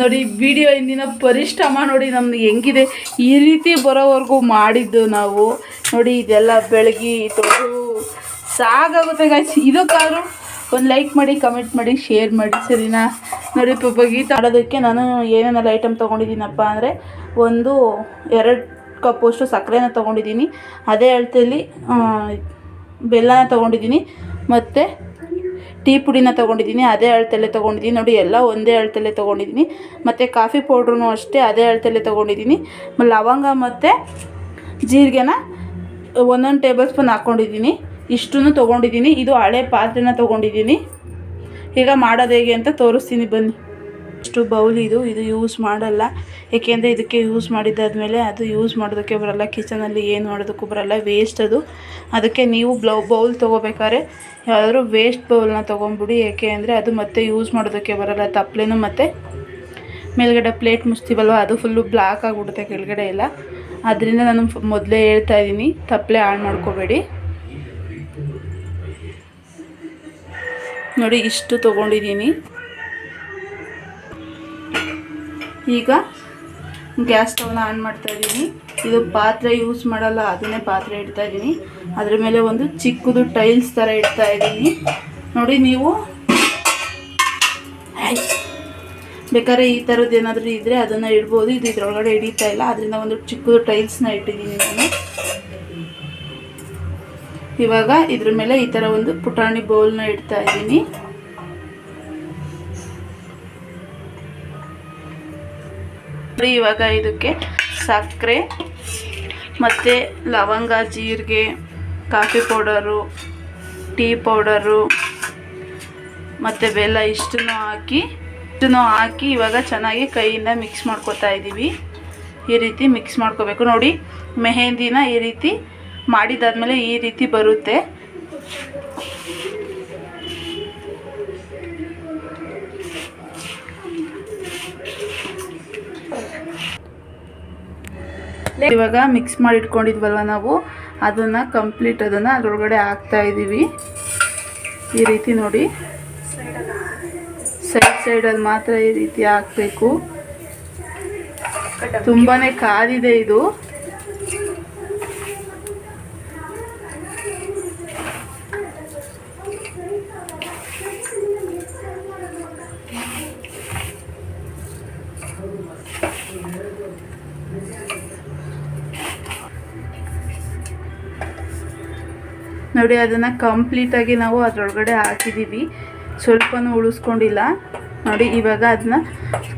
ನೋಡಿ ವಿಡಿಯೋ ಇಂದಿನ ಪರಿಶ್ರಮ ನೋಡಿ ನಮ್ಗೆ ಹೆಂಗಿದೆ. ಈ ರೀತಿ ಬರೋವರೆಗೂ ಮಾಡಿದ್ದು ನಾವು. ನೋಡಿ, ಇದೆಲ್ಲ ಬೆಳಗ್ಗೆ ತೊಳೆದು ಸಾಕಾಗುತ್ತೆ ಗಾಯ್ಸ್ ಇದಕ್ಕಾದರೂ ಒಂದು ಲೈಕ್ ಮಾಡಿ ಕಮೆಂಟ್ ಮಾಡಿ ಶೇರ್ ಮಾಡಿ, ಸರಿನಾ? ನೋಡಿ ಪಪ್ಪ ಗೀತ ಆಡೋದಕ್ಕೆ ನಾನು ಏನೇನೆಲ್ಲ ಐಟಮ್ ತೊಗೊಂಡಿದ್ದೀನಪ್ಪ ಅಂದರೆ, ಒಂದು ಎರಡು ಕಪ್ಪಷ್ಟು ಸಕ್ಕರೆನ ತೊಗೊಂಡಿದ್ದೀನಿ. ಅದೇ ಅಳತೆಯಲ್ಲಿ ಬೆಲ್ಲನ ತೊಗೊಂಡಿದ್ದೀನಿ. ಮತ್ತು ಟೀ ಪುಡಿನ ತೊಗೊಂಡಿದ್ದೀನಿ, ಅದೇ ಅಳತೆಲ್ಲೇ ತೊಗೊಂಡಿದ್ದೀನಿ. ನೋಡಿ, ಎಲ್ಲ ಒಂದೇ ಅಳತೆಲ್ಲೇ ತೊಗೊಂಡಿದ್ದೀನಿ. ಮತ್ತು ಕಾಫಿ ಪೌಡ್ರೂ ಅಷ್ಟೇ, ಅದೇ ಅಳತೆಲ್ಲೇ ತೊಗೊಂಡಿದ್ದೀನಿ. ಲವಂಗ ಮತ್ತು ಜೀರಿಗೆನ ಒಂದೊಂದು ಟೇಬಲ್ ಸ್ಪೂನ್ ಹಾಕ್ಕೊಂಡಿದ್ದೀನಿ ಇಷ್ಟನ್ನು ತೊಗೊಂಡಿದ್ದೀನಿ. ಇದು ಹಳೆ ಪಾತ್ರೆನ ತೊಗೊಂಡಿದ್ದೀನಿ. ಈಗ ಮಾಡೋದು ಹೇಗೆ ಅಂತ ತೋರಿಸ್ತೀನಿ, ಬನ್ನಿ. ಇಷ್ಟು ಬೌಲ್ ಇದು ಇದು ಯೂಸ್ ಮಾಡಲ್ಲ. ಏಕೆಂದರೆ ಇದಕ್ಕೆ ಯೂಸ್ ಮಾಡಿದ್ದಾದಮೇಲೆ ಅದು ಯೂಸ್ ಮಾಡೋದಕ್ಕೆ ಬರಲ್ಲ ಕಿಚನಲ್ಲಿ ಏನು ಮಾಡೋದಕ್ಕೂ ಬರಲ್ಲ ವೇಸ್ಟ್ ಅದು. ಅದಕ್ಕೆ ನೀವು ಬ್ಲೌ ಬೌಲ್ ತೊಗೋಬೇಕಾದ್ರೆ ಯಾವುದಾದ್ರೂ ವೇಸ್ಟ್ ಬೌಲ್ನ ತೊಗೊಂಬಿಡಿ ಏಕೆ ಅಂದರೆ ಅದು ಮತ್ತೆ ಯೂಸ್ ಮಾಡೋದಕ್ಕೆ ಬರಲ್ಲ ತಪ್ಪಲೇನು ಮತ್ತು ಮೇಲ್ಗಡೆ ಪ್ಲೇಟ್ ಮುಚ್ತೀವಲ್ವ, ಅದು ಫುಲ್ಲು ಬ್ಲ್ಯಾಕ್ ಆಗಿಬಿಡುತ್ತೆ ಕೆಳಗಡೆ ಎಲ್ಲ. ಅದರಿಂದ ನಾನು ಮೊದಲೇ ಹೇಳ್ತಾ ಇದ್ದೀನಿ ತಪ್ಪಲೆ ಹಾಳು ಮಾಡ್ಕೋಬೇಡಿ. ನೋಡಿ, ಇಷ್ಟು ತೊಗೊಂಡಿದ್ದೀನಿ. ಈಗ ಗ್ಯಾಸ್ ಸ್ಟವ್ನ ಆನ್ ಮಾಡ್ತಾ ಇದ್ದೀನಿ. ಇದು ಪಾತ್ರೆ ಯೂಸ್ ಮಾಡಲ್ಲ, ಅದನ್ನೇ ಪಾತ್ರೆ ಇಡ್ತಾ ಇದ್ದೀನಿ. ಅದ್ರ ಮೇಲೆ ಒಂದು ಚಿಕ್ಕದು ಟೈಲ್ಸ್ ಥರ ಇಡ್ತಾ ಇದ್ದೀನಿ. ನೋಡಿ ನೀವು. ಬೇಕಾದ್ರೆ ಈ ಥರದ್ದು ಏನಾದರೂ ಇದ್ದರೆ ಅದನ್ನು ಇಡ್ಬೋದು. ಇದು ಇದ್ರೊಳಗಡೆ ಹಿಡಿತಾ ಇಲ್ಲ. ಅದರಿಂದ ಒಂದು ಚಿಕ್ಕದು ಟೈಲ್ಸ್ನ ಇಟ್ಟಿದ್ದೀನಿ ನಾನು. ಇವಾಗ ಇದ್ರ ಮೇಲೆ ಈ ಥರ ಒಂದು ಪುಟಾಣಿ ಬೌಲ್ನ ಇಡ್ತಾ ಇದ್ದೀನಿ. ಇವಾಗ ಇದಕ್ಕೆ ಸಕ್ಕರೆ, ಮತ್ತು ಲವಂಗ, ಜೀರಿಗೆ, ಕಾಫಿ ಪೌಡರು, ಟೀ ಪೌಡರು, ಮತ್ತು ಬೆಲ್ಲ ಇಷ್ಟನ್ನು ಹಾಕಿ ಇಷ್ಟನ್ನು ಹಾಕಿ ಇವಾಗ ಚೆನ್ನಾಗಿ ಕೈಯಿಂದ ಮಿಕ್ಸ್ ಮಾಡ್ಕೊತಾ ಇದ್ದೀವಿ ಈ ರೀತಿ ಮಿಕ್ಸ್ ಮಾಡ್ಕೋಬೇಕು. ನೋಡಿ, ಮೆಹೆಂದಿನ ಈ ರೀತಿ ಮಾಡಿದಾದ್ಮೇಲೆ ಈ ರೀತಿ ಬರುತ್ತೆ. ಇವಾಗ ಮಿಕ್ಸ್ ಮಾಡಿ ಇಟ್ಕೊಂಡಿದ್ವಲ್ವ ನಾವು? ಅದನ್ನು ಕಂಪ್ಲೀಟ್ ಅದನ್ನು ಅದರೊಳಗಡೆ ಹಾಕ್ತಾ ಇದ್ದೀವಿ ಈ ರೀತಿ ನೋಡಿ. ಸೈಡ್ ಸೈಡಲ್ಲಿ ಮಾತ್ರ ಈ ರೀತಿ ಹಾಕಬೇಕು. ತುಂಬಾ ಕಾದಿದೆ ಇದು. ನೋಡಿ, ಅದನ್ನು ಕಂಪ್ಲೀಟಾಗಿ ನಾವು ಅದರೊಳಗಡೆ ಹಾಕಿದ್ದೀವಿ ಸ್ವಲ್ಪನೂ ಉಳಿಸ್ಕೊಂಡಿಲ್ಲ. ನೋಡಿ, ಇವಾಗ ಅದನ್ನ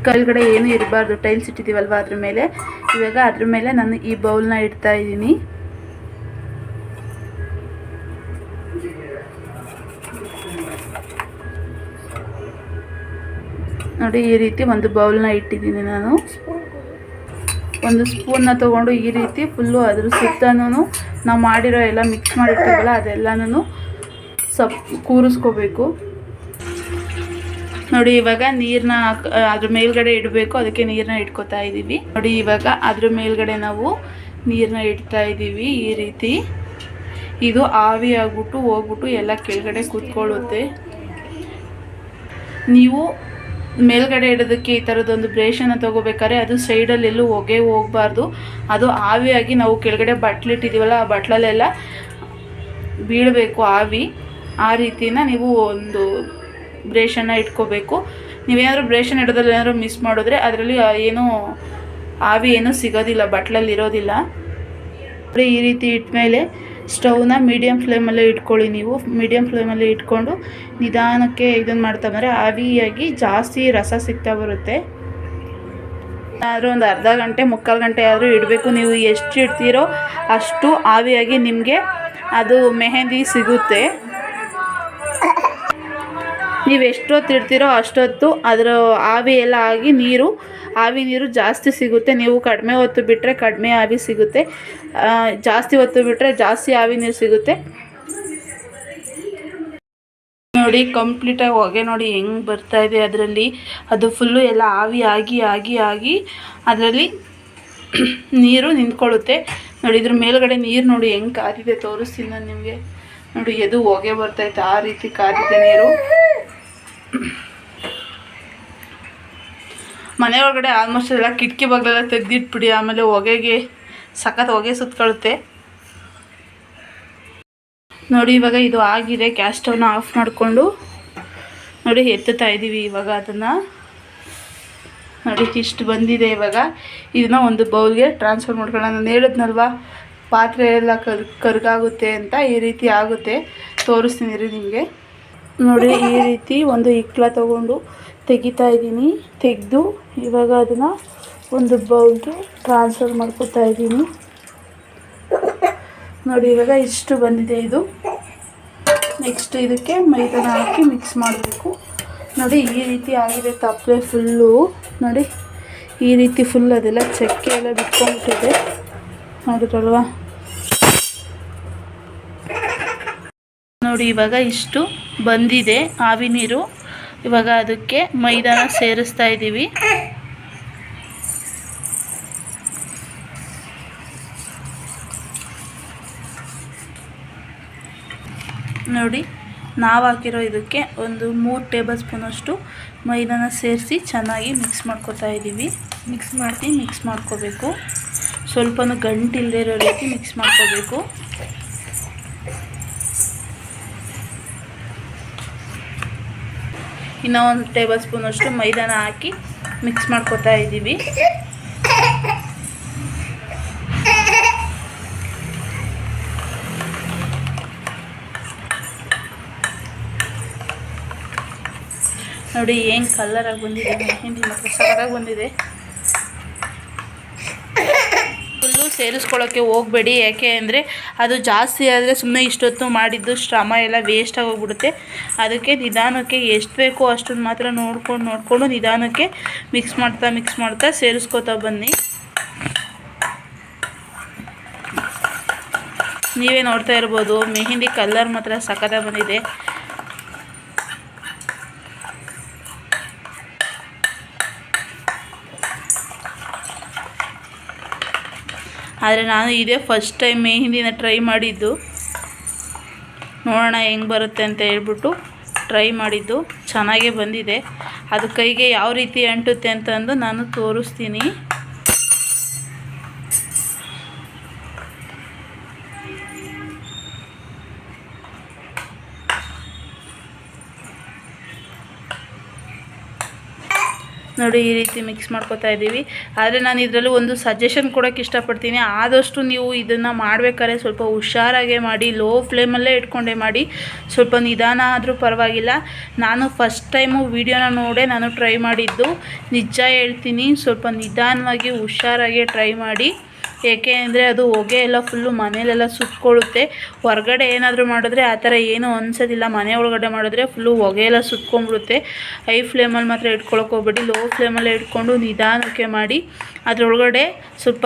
ಕೆಳಗಡೆ ಏನು ಇರಬಾರ್ದು. ಟೈಲ್ಸ್ ಇಟ್ಟಿದ್ದೀವಲ್ವ ಅದ್ರ ಮೇಲೆ. ಇವಾಗ ಅದ್ರ ಮೇಲೆ ನಾನು ಈ ಬೌಲ್ನ ಇಡ್ತಾ ಇದ್ದೀನಿ. ನೋಡಿ, ಈ ರೀತಿ ಒಂದು ಬೌಲ್ನ ಇಟ್ಟಿದ್ದೀನಿ ನಾನು. ಒಂದು ಸ್ಪೂನ್ನ ತೊಗೊಂಡು ಈ ರೀತಿ ಫುಲ್ಲು ಅದ್ರ ಸುತ್ತನೂ ನಾವು ಮಾಡಿರೋ ಎಲ್ಲ ಮಿಕ್ಸ್ ಮಾಡಿರ್ತೀವಲ್ಲ ಅದೆಲ್ಲನೂ ಸಪ್, ಕೂರಿಸ್ಕೋಬೇಕು. ನೋಡಿ ಇವಾಗ ನೀರನ್ನ ಅದ್ರ ಮೇಲ್ಗಡೆ ಇಡಬೇಕು, ಅದಕ್ಕೆ ನೀರನ್ನ ಇಟ್ಕೋತಾ ಇದ್ದೀವಿ ನೋಡಿ ಇವಾಗ ಅದ್ರ ಮೇಲ್ಗಡೆ ನಾವು ನೀರನ್ನ ಇಡ್ತಾ ಇದ್ದೀವಿ ಈ ರೀತಿ. ಇದು ಆವಿ ಆಗ್ಬಿಟ್ಟು ಹೋಗ್ಬಿಟ್ಟು ಎಲ್ಲ ಕೆಳಗಡೆ ಕೂತ್ಕೊಳ್ಳುತ್ತೆ. ನೀವು ಮೇಲ್ಗಡೆ ಇಡೋದಕ್ಕೆ ಈ ಥರದೊಂದು ಬ್ರೇಷನ್ನು ತೊಗೋಬೇಕಾದ್ರೆ ಅದು ಸೈಡಲ್ಲಿ ಎಲ್ಲೂ ಹೊಗೆ ಹೋಗಬಾರ್ದು. ಅದು ಆವಿಯಾಗಿ ನಾವು ಕೆಳಗಡೆ ಬಟ್ಲಿಟ್ಟಿದ್ದೀವಲ್ಲ ಆ ಬಟ್ಲಲ್ಲೆಲ್ಲ ಬೀಳಬೇಕು ಆವಿ. ಆ ರೀತಿನ ನೀವು ಒಂದು ಬ್ರೇಷನ್ನು ಇಟ್ಕೋಬೇಕು. ನೀವೇನಾದರೂ ಬ್ರೇಷನ್ ಇಡೋದ್ರಲ್ಲಿ ಏನಾದರೂ ಮಿಸ್ ಮಾಡಿದ್ರೆ ಅದರಲ್ಲಿ ಏನೂ ಆವಿ ಏನೂ ಸಿಗೋದಿಲ್ಲ, ಬಟ್ಲಲ್ಲಿ ಇರೋದಿಲ್ಲ. ಈ ರೀತಿ ಇಟ್ಮೇಲೆ ಸ್ಟವ್ನ ಮೀಡಿಯಮ್ ಫ್ಲೇಮಲ್ಲೇ ಇಟ್ಕೊಳ್ಳಿ ನೀವು. ಮೀಡಿಯಮ್ ಫ್ಲೇಮಲ್ಲೇ ಇಟ್ಕೊಂಡು ನಿಧಾನಕ್ಕೆ ಇದನ್ನು ಮಾಡ್ತಾ ಬಂದರೆ ಆವಿಯಾಗಿ ಜಾಸ್ತಿ ರಸ ಸಿಗ್ತಾ ಬರುತ್ತೆ. ಆದರೂ ಒಂದು ಅರ್ಧ ಗಂಟೆ, ಮುಕ್ಕಾಲು ಗಂಟೆ ಆದರೂ ಇಡಬೇಕು. ನೀವು ಎಷ್ಟು ಇಡ್ತೀರೋ ಅಷ್ಟು ಆವಿಯಾಗಿ ನಿಮಗೆ ಅದು ಮೆಹಂದಿ ಸಿಗುತ್ತೆ. ನೀವು ಎಷ್ಟೊತ್ತು ಇಡ್ತೀರೋ ಅಷ್ಟೊತ್ತು ಅದರ ಆವಿ ಎಲ್ಲ ಆಗಿ ನೀರು, ಆವಿ ನೀರು ಜಾಸ್ತಿ ಸಿಗುತ್ತೆ. ನೀವು ಕಡಿಮೆ ಹೊತ್ತು ಬಿಟ್ಟರೆ ಕಡಿಮೆ ಆವಿ ಸಿಗುತ್ತೆ. ಜಾಸ್ತಿ ಹೊತ್ತು ಬಿಟ್ಟರೆ ಜಾಸ್ತಿ ಆವಿ ನೀರು ಸಿಗುತ್ತೆ. ನೋಡಿ ಕಂಪ್ಲೀಟಾಗಿ ಹೊಗೆ ನೋಡಿ ಹೆಂಗೆ ಬರ್ತಾ ಇದೆ ಅದರಲ್ಲಿ. ಅದು ಫುಲ್ಲು ಎಲ್ಲ ಆವಿ ಆಗಿ ಆಗಿ ಆಗಿ ಅದರಲ್ಲಿ ನೀರು ನಿಂತ್ಕೊಳ್ಳುತ್ತೆ. ನೋಡಿ, ಇದ್ರ ಮೇಲ್ಗಡೆ ನೀರು ನೋಡಿ ಹೆಂಗೆ ಕಾದಿದೆ ತೋರಿಸ್ತೀನಿ ನಾನು ನಿಮಗೆ. ನೋಡಿ, ಎದು ಹೊಗೆ ಬರ್ತೈತೆ ಆ ರೀತಿ ಕಾದಿದೆ ನೀರು. ಮನೆ ಒಳಗಡೆ ಆಲ್ಮೋಸ್ಟ್ ಎಲ್ಲ ಕಿಟಕಿ ಬಗ್ಲೆಲ್ಲ ತೆಗೆದಿಟ್ಬಿಡಿ, ಆಮೇಲೆ ಹೊಗೆಗೆ, ಸಖತ್ ಹೊಗೆ ಸುತ್ಕೊಳ್ಳುತ್ತೆ. ನೋಡಿ, ಇವಾಗ ಇದು ಆಗಿದೆ ಗ್ಯಾಸ್ ಸ್ಟವ್ನ ಆಫ್ ಮಾಡಿಕೊಂಡು. ನೋಡಿ, ಎತ್ತುತ್ತಾ ಇದ್ದೀವಿ ಇವಾಗ ಅದನ್ನು. ನೋಡಿ, ಇಷ್ಟು ಬಂದಿದೆ ಇವಾಗ. ಇದನ್ನ ಒಂದು ಬೌಲ್ಗೆ ಟ್ರಾನ್ಸ್ಫರ್ ಮಾಡ್ಕೊಳ್ಳೋಣ. ನಾನು ಹೇಳಿದ್ನಲ್ವಾ, ಪಾತ್ರೆ ಎಲ್ಲ ಕರ್, ಕರ್ಗಾಗುತ್ತೆ ಅಂತ, ಈ ರೀತಿ ಆಗುತ್ತೆ. ತೋರಿಸ್ತೀನಿ ರೀ ನಿಮಗೆ. ನೋಡಿ, ಈ ರೀತಿ ಒಂದು ಇಕ್ಕಳ ತಗೊಂಡು ತೆಗಿತಾ ಇದ್ದೀನಿ. ತೆಗೆದು ಇವಾಗ ಅದನ್ನು ಒಂದು ಬೌಲ್ಗೆ ಟ್ರಾನ್ಸ್ಫರ್ ಮಾಡ್ಕೊತಾ ಇದ್ದೀನಿ. ನೋಡಿ, ಇವಾಗ ಇಷ್ಟು ಬಂದಿದೆ ಇದು. ನೆಕ್ಸ್ಟ್ ಇದಕ್ಕೆ ಮೈದಾನ ಹಾಕಿ ಮಿಕ್ಸ್ ಮಾಡಬೇಕು. ನೋಡಿ, ಈ ರೀತಿ ಆಗಿದೆ ತಪ್ಪಲೆ ಫುಲ್ಲು ನೋಡಿ, ಈ ರೀತಿ ಫುಲ್ ಅದೆಲ್ಲ ಚಕ್ಕೆ ಎಲ್ಲ ಬಿಟ್ಕೊಂಡ್ಬಿಟ್ಟಿದೆ. ನೋಡಿದ್ರಲ್ವಾ? ನೋಡಿ, ಇವಾಗ ಇಷ್ಟು ಬಂದಿದೆ ಆವಿ ನೀರು. ಇವಾಗ ಅದಕ್ಕೆ ಮೈದಾನ ಸೇರಿಸ್ತಾ ಇದ್ದೀವಿ. ನೋಡಿ, ನಾವು ಹಾಕಿರೋ ಇದಕ್ಕೆ ಒಂದು ಮೂರು ಟೇಬಲ್ ಸ್ಪೂನಷ್ಟು ಮೈದಾನ ಸೇರಿಸಿ ಚೆನ್ನಾಗಿ ಮಿಕ್ಸ್ ಮಾಡ್ಕೊತಾ ಇದ್ದೀವಿ. ಮಿಕ್ಸ್ ಮಾಡ್ತೀವಿ ಮಿಕ್ಸ್ ಮಾಡ್ಕೋಬೇಕು. ಸ್ವಲ್ಪನೂ ಗಂಟಿಲ್ಲದೆ ಇರೋ ರೀತಿ ಮಿಕ್ಸ್ ಮಾಡ್ಕೋಬೇಕು. ಇನ್ನೂ ಒಂದು ಟೇಬಲ್ ಸ್ಪೂನಷ್ಟು ಮೈದಾನ ಹಾಕಿ ಮಿಕ್ಸ್ ಮಾಡ್ಕೊತಾ ಇದ್ದೀವಿ. ನೋಡಿ, ಏನು ಕಲರಾಗಿ ಬಂದಿದೆ ಮೆಹಂದಿ ಮಾತ್ರ ಸಖತ್ತಾಗಿ ಬಂದಿದೆ ಫುಲ್ಲು ಸೇರಿಸ್ಕೊಳ್ಳೋಕ್ಕೆ ಹೋಗಬೇಡಿ. ಯಾಕೆ ಅಂದರೆ ಅದು ಜಾಸ್ತಿ ಆದರೆ ಸುಮ್ಮನೆ ಇಷ್ಟೊತ್ತು ಮಾಡಿದ್ದು ಶ್ರಮ ಎಲ್ಲ ವೇಸ್ಟ್ ಆಗೋಗ್ಬಿಡುತ್ತೆ. ಅದಕ್ಕೆ ನಿಧಾನಕ್ಕೆ ಎಷ್ಟು ಬೇಕೋ ಅಷ್ಟನ್ನು ಮಾತ್ರ ನೋಡ್ಕೊಂಡು ನೋಡಿಕೊಂಡು ನಿಧಾನಕ್ಕೆ ಮಿಕ್ಸ್ ಮಾಡ್ತಾ ಮಿಕ್ಸ್ ಮಾಡ್ತಾ ಸೇರಿಸ್ಕೊತಾ ಬನ್ನಿ. ನೀವೇ ನೋಡ್ತಾ ಇರ್ಬೋದು, ಮೆಹಂದಿ ಕಲರ್ ಮಾತ್ರ ಸಖತ್ತಾಗಿ ಬಂದಿದೆ. ಆದರೆ ನಾನು ಇದೇ ಫಸ್ಟ್ ಟೈಮ್ ಮೆಹಂದಿನ ಟ್ರೈ ಮಾಡಿದ್ದು. ನೋಡೋಣ ಹೆಂಗೆ ಬರುತ್ತೆ ಅಂತ ಹೇಳ್ಬಿಟ್ಟು ಟ್ರೈ ಮಾಡಿದ್ದು. ಚೆನ್ನಾಗೇ ಬಂದಿದೆ. ಅದು ಕೈಗೆ ಯಾವ ರೀತಿ ಅಂಟುತ್ತೆ ಅಂತಂದು ನಾನು ತೋರಿಸ್ತೀನಿ. ನೋಡಿ ಈ ರೀತಿ ಮಿಕ್ಸ್ ಮಾಡ್ಕೋತಾ ಇದ್ದೀವಿ. ಆದರೆ ನಾನು ಇದರಲ್ಲಿ ಒಂದು ಸಜೆಷನ್ ಕೊಡೋಕ್ಕೆ ಇಷ್ಟಪಡ್ತೀನಿ. ಆದಷ್ಟು ನೀವು ಇದನ್ನು ಮಾಡಬೇಕಾದ್ರೆ ಸ್ವಲ್ಪ ಹುಷಾರಾಗೆ ಮಾಡಿ ಲೋ ಫ್ಲೇಮಲ್ಲೇ ಇಟ್ಕೊಂಡೇ ಮಾಡಿ, ಸ್ವಲ್ಪ ನಿಧಾನ ಆದರೂ ಪರವಾಗಿಲ್ಲ. ನಾನು ಫಸ್ಟ್ ಟೈಮು ವೀಡಿಯೋನ ನೋಡೇ ನಾನು ಟ್ರೈ ಮಾಡಿದ್ದು. ನಿಜ ಹೇಳ್ತೀನಿ, ಸ್ವಲ್ಪ ನಿಧಾನವಾಗಿ ಹುಷಾರಾಗೆ ಟ್ರೈ ಮಾಡಿ. ಏಕೆ ಅಂದರೆ ಅದು ಹೊಗೆ ಎಲ್ಲ ಫುಲ್ಲು ಮನೇಲೆಲ್ಲ ಸುತ್ಕೊಳ್ಳುತ್ತೆ. ಹೊರಗಡೆ ಏನಾದರೂ ಮಾಡಿದ್ರೆ ಆ ಥರ ಏನೂ ಅನ್ಸೋದಿಲ್ಲ. ಮನೆ ಒಳಗಡೆ ಮಾಡಿದ್ರೆ ಫುಲ್ಲು ಹೊಗೆ ಎಲ್ಲ ಸುತ್ಕೊಂಡ್ಬಿಡುತ್ತೆ. ಹೈ ಫ್ಲೇಮಲ್ಲಿ ಮಾತ್ರ ಇಟ್ಕೊಳಕ್ಕೆ ಹೋಗ್ಬೇಡಿ. ಲೋ ಫ್ಲೇಮಲ್ಲೇ ಇಟ್ಕೊಂಡು ನಿಧಾನಕ್ಕೆ ಮಾಡಿ. ಅದರೊಳಗಡೆ ಸ್ವಲ್ಪ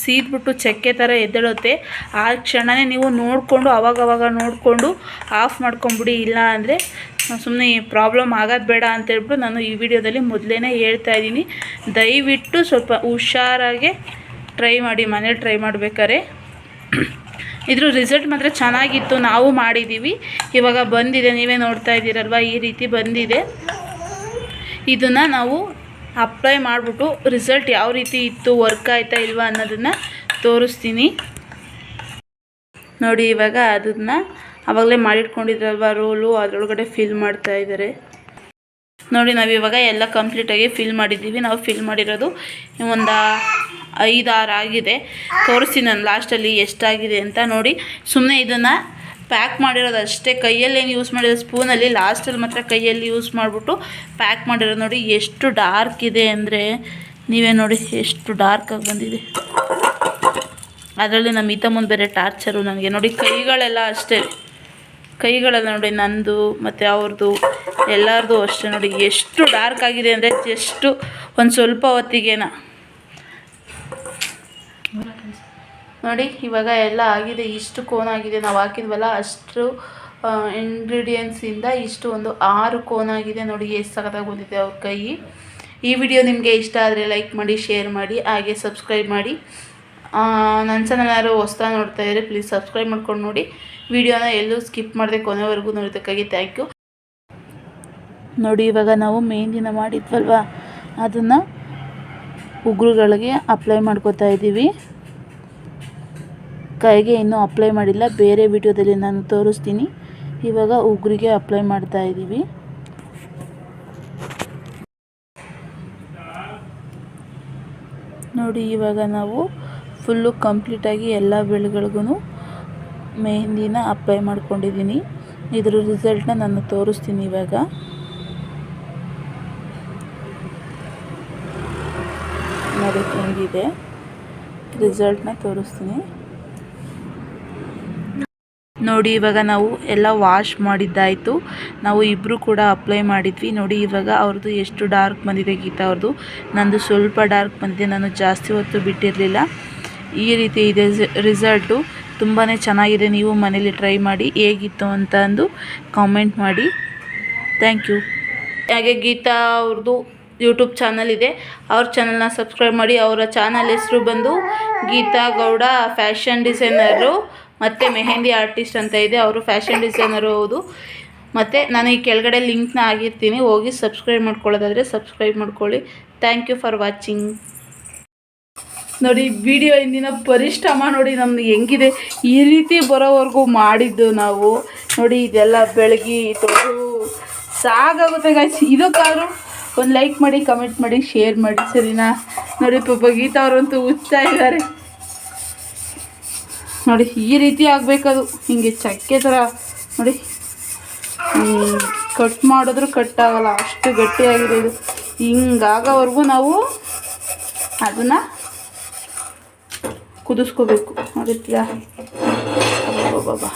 ಸೀದ್ಬಿಟ್ಟು ಚಕ್ಕೆ ಥರ ಎದ್ದೇಳುತ್ತೆ. ಆ ಕ್ಷಣವೇ ನೀವು ನೋಡಿಕೊಂಡು, ಅವಾಗವಾಗ ನೋಡಿಕೊಂಡು ಆಫ್ ಮಾಡ್ಕೊಂಬಿಡಿ. ಇಲ್ಲ ಅಂದರೆ ಸುಮ್ಮನೆ ಪ್ರಾಬ್ಲಮ್ ಆಗೋದು ಬೇಡ ಅಂತೇಳ್ಬಿಟ್ಟು ನಾನು ಈ ವಿಡಿಯೋದಲ್ಲಿ ಮೊದಲೇ ಹೇಳ್ತಾ ಇದ್ದೀನಿ. ದಯವಿಟ್ಟು ಸ್ವಲ್ಪ ಹುಷಾರಾಗೆ ಟ್ರೈ ಮಾಡಿ, ಮನೇಲಿ ಟ್ರೈ ಮಾಡ್ಬೇಕಾದ್ರೆ ಇದ್ರ ರಿಸಲ್ಟ್ ಮಾತ್ರ ಚೆನ್ನಾಗಿತ್ತು, ನಾವು ಮಾಡಿದ್ದೀವಿ ಇವಾಗ ಬಂದಿದೆ, ನೀವೇ ನೋಡ್ತಾ ಇದ್ದೀರಲ್ವ, ಈ ರೀತಿ ಬಂದಿದೆ. ಇದನ್ನು ನಾವು ಅಪ್ಲೈ ಮಾಡಿಬಿಟ್ಟು ರಿಸಲ್ಟ್ ಯಾವ ರೀತಿ ಇತ್ತು ವರ್ಕ್ ಆಯಿತಾ ಇಲ್ವಾ ಅನ್ನೋದನ್ನು ತೋರಿಸ್ತೀನಿ. ನೋಡಿ, ಇವಾಗ ಅದನ್ನು ಆವಾಗಲೇ ಮಾಡಿಟ್ಕೊಂಡಿದ್ರಲ್ವ ರೋಲು ಅದರೊಳಗಡೆ ಫಿಲ್ ಮಾಡ್ತಾ ಇದ್ದಾರೆ. ನೋಡಿ ನಾವು ಇವಾಗ ಎಲ್ಲ ಕಂಪ್ಲೀಟಾಗಿ ಫಿಲ್ ಮಾಡಿದ್ದೀವಿ. ನಾವು ಫಿಲ್ ಮಾಡಿರೋದು ಒಂದು ಐದಾರು ಆಗಿದೆ. ತೋರಿಸಿ ನಾನು ಲಾಸ್ಟಲ್ಲಿ ಎಷ್ಟಾಗಿದೆ ಅಂತ ನೋಡಿ. ಸುಮ್ಮನೆ ಇದನ್ನು ಪ್ಯಾಕ್ ಮಾಡಿರೋದು ಅಷ್ಟೇ. ಕೈಯಲ್ಲೇನು ಯೂಸ್ ಮಾಡಿರೋ ಸ್ಪೂನಲ್ಲಿ ಲಾಸ್ಟಲ್ಲಿ ಮಾತ್ರ ಕೈಯಲ್ಲಿ ಯೂಸ್ ಮಾಡಿಬಿಟ್ಟು ಪ್ಯಾಕ್ ಮಾಡಿರೋದು ನೋಡಿ. ಎಷ್ಟು ಡಾರ್ಕ್ ಇದೆ ಅಂದರೆ ನೀವೇ ನೋಡಿ ಎಷ್ಟು ಡಾರ್ಕಾಗಿ ಬಂದಿದೆ. ಅದರಲ್ಲಿ ನಮ್ಮ ಈತ ಮುಂದೆ ಬೇರೆ ಟಾರ್ಚರು ನನಗೆ ನೋಡಿ ಕೈಗಳೆಲ್ಲ ಅಷ್ಟೇ. ಕೈಗಳೆಲ್ಲ ನೋಡಿ ನಂದು ಮತ್ತು ಅವ್ರದ್ದು ಎಲ್ಲರದು ಅಷ್ಟೇ ನೋಡಿ. ಎಷ್ಟು ಡಾರ್ಕ್ ಆಗಿದೆ ಅಂದರೆ ಜಸ್ಟು ಒಂದು ಸ್ವಲ್ಪ ಹೊತ್ತಿಗೆನ. ನೋಡಿ, ಇವಾಗ ಎಲ್ಲ ಆಗಿದೆ, ಇಷ್ಟು ಕೋನ್ ಆಗಿದೆ, ನಾವು ಹಾಕಿದ್ವಲ್ಲ, ಅಷ್ಟು ಇಂಗ್ರೀಡಿಯೆಂಟ್ಸಿಂದ ಇಷ್ಟು ಒಂದು ಆರು ಕೋನ್ ಆಗಿದೆ ನೋಡಿ, ಎಷ್ಟು ಸಖತ್ತಾಗಿ ಬಂದಿದೆ ಅವ್ರ ಕೈ. ಈ ವಿಡಿಯೋ ನಿಮಗೆ ಇಷ್ಟ ಆದರೆ ಲೈಕ್ ಮಾಡಿ ಶೇರ್ ಮಾಡಿ, ಹಾಗೆ ಸಬ್ಸ್ಕ್ರೈಬ್ ಮಾಡಿ. ನನ್ನ ಚಾನಲ್ ಯಾರು ಹೊಸ್ದಾಗಿ ನೋಡ್ತಾ ಇದ್ದಾರೆ ಪ್ಲೀಸ್ ಸಬ್ಸ್ಕ್ರೈಬ್ ಮಾಡ್ಕೊಂಡು ನೋಡಿ. ವಿಡಿಯೋನ ಎಲ್ಲೂ ಸ್ಕಿಪ್ ಮಾಡದೆ ಕೊನೆವರೆಗೂ ನೋಡೋದಕ್ಕಾಗಿ ಥ್ಯಾಂಕ್ ಯು ನೋಡಿ, ಇವಾಗ ನಾವು ಮೆಹಂದಿನ ಮಾಡಿದ್ವಲ್ವ? ಅದನ್ನು ಉಗುರುಗಳಿಗೆ ಅಪ್ಲೈ ಮಾಡ್ಕೋತಾ ಇದ್ದೀವಿ ಕೈಗೆ ಇನ್ನೂ ಅಪ್ಲೈ ಮಾಡಿಲ್ಲ. ಬೇರೆ ವಿಡಿಯೋದಲ್ಲಿ ನಾನು ತೋರಿಸ್ತೀನಿ. ಇವಾಗ ಉಗುರಿಗೆ ಅಪ್ಲೈ ಮಾಡ್ತಾ ಇದ್ದೀವಿ. ನೋಡಿ, ಇವಾಗ ನಾವು ಫುಲ್ಲು ಕಂಪ್ಲೀಟಾಗಿ ಎಲ್ಲ ಬೆಳೆಗಳಿಗೂ ಮೆಹಂದಿನ ಅಪ್ಲೈ ಮಾಡ್ಕೊಂಡಿದ್ದೀನಿ. ಇದರ ರಿಸಲ್ಟ್ನ ನಾನು ತೋರಿಸ್ತೀನಿ ಇವಾಗ. ನೋಡಿ, ಹೆಂಗಿದೆ. ರಿಸಲ್ಟ್ನ ತೋರಿಸ್ತೀನಿ. ನೋಡಿ, ಇವಾಗ ನಾವು ಎಲ್ಲ ವಾಶ್ ಮಾಡಿದ್ದಾಯಿತು. ನಾವು ಇಬ್ಬರು ಕೂಡ ಅಪ್ಲೈ ಮಾಡಿದ್ವಿ. ನೋಡಿ, ಇವಾಗ ಅವ್ರದ್ದು ಎಷ್ಟು ಡಾರ್ಕ್ ಬಂದಿದೆ ಗೀತಾ ಅವ್ರದ್ದು. ನಂದು ಸ್ವಲ್ಪ ಡಾರ್ಕ್ ಬಂದಿದೆ. ನಾನು ಜಾಸ್ತಿ ಹೊತ್ತು ಬಿಟ್ಟಿರಲಿಲ್ಲ. ಈ ರೀತಿ ಇದೆ ರಿಸಲ್ಟು ತುಂಬಾ ಚೆನ್ನಾಗಿದೆ. ನೀವು ಮನೇಲಿ ಟ್ರೈ ಮಾಡಿ ಹೇಗಿತ್ತು ಅಂತ ಅಂದು ಕಾಮೆಂಟ್ ಮಾಡಿ. ಥ್ಯಾಂಕ್ ಯು ಹಾಗೆ ಗೀತಾ ಅವ್ರದ್ದು ಯೂಟ್ಯೂಬ್ ಚಾನಲ್ ಇದೆ. ಅವ್ರ ಚಾನಲ್ನ ಸಬ್ಸ್ಕ್ರೈಬ್ ಮಾಡಿ. ಅವರ ಚಾನಲ್ ಹೆಸರು ಬಂದು ಗೀತಾ ಗೌಡ ಫ್ಯಾಷನ್ ಡಿಸೈನರು ಮತ್ತು ಮೆಹಂದಿ ಆರ್ಟಿಸ್ಟ್ ಅಂತ ಇದೆ, ಅವರು ಫ್ಯಾಷನ್ ಡಿಸೈನರು ಹೌದು. ಮತ್ತು ನಾನು ಈ ಕೆಳಗಡೆ ಲಿಂಕ್ನ ಆಗಿರ್ತೀನಿ ಹೋಗಿ ಸಬ್ಸ್ಕ್ರೈಬ್ ಮಾಡ್ಕೊಳ್ಳೋದಾದರೆ ಸಬ್ಸ್ಕ್ರೈಬ್ ಮಾಡ್ಕೊಳ್ಳಿ. ಥ್ಯಾಂಕ್ ಯು ಫಾರ್ ವಾಚಿಂಗ್ ನೋಡಿ ವಿಡಿಯೋ ಇಂದಿನ ಪರಿಶ್ರಮ ನೋಡಿ ನಮ್ದು ಹೆಂಗಿದೆ. ಈ ರೀತಿ ಬರೋವರೆಗೂ ಮಾಡಿದ್ದು ನಾವು. ನೋಡಿ, ಇದೆಲ್ಲ ಬೆಳಗ್ಗೆ ತೊಳೆದು ಸಾಕಾಗುತ್ತೆ ಗಾಯ್ಸ್ ಇದಕ್ಕಾದ್ರೂ ಒಂದು ಲೈಕ್ ಮಾಡಿ ಕಮೆಂಟ್ ಮಾಡಿ ಶೇರ್ ಮಾಡಿ, ಸರಿನಾ? ನೋಡಿ, ಪಾಪ ಗೀತಾ ಅವರಂತೂ ಉಚ್ತಾ ಇದ್ದಾರೆ ನೋಡಿ, ಈ ರೀತಿ ಆಗಬೇಕದು. ಹಿಂಗೆ ಚಕ್ಕೆ ಥರ ನೋಡಿ. ಕಟ್ ಮಾಡಿದ್ರು ಕಟ್ ಆಗಲ್ಲ. ಅಷ್ಟು ಗಟ್ಟಿಯಾಗಿದೆ ಇದು. ಹಿಂಗಾಗೋವರೆಗೂ ನಾವು ಅದನ್ನು ಕುದಿಸ್ಕೋಬೇಕು. ನೋಡಿರ್ತೀರಾ ಬಾಬಾ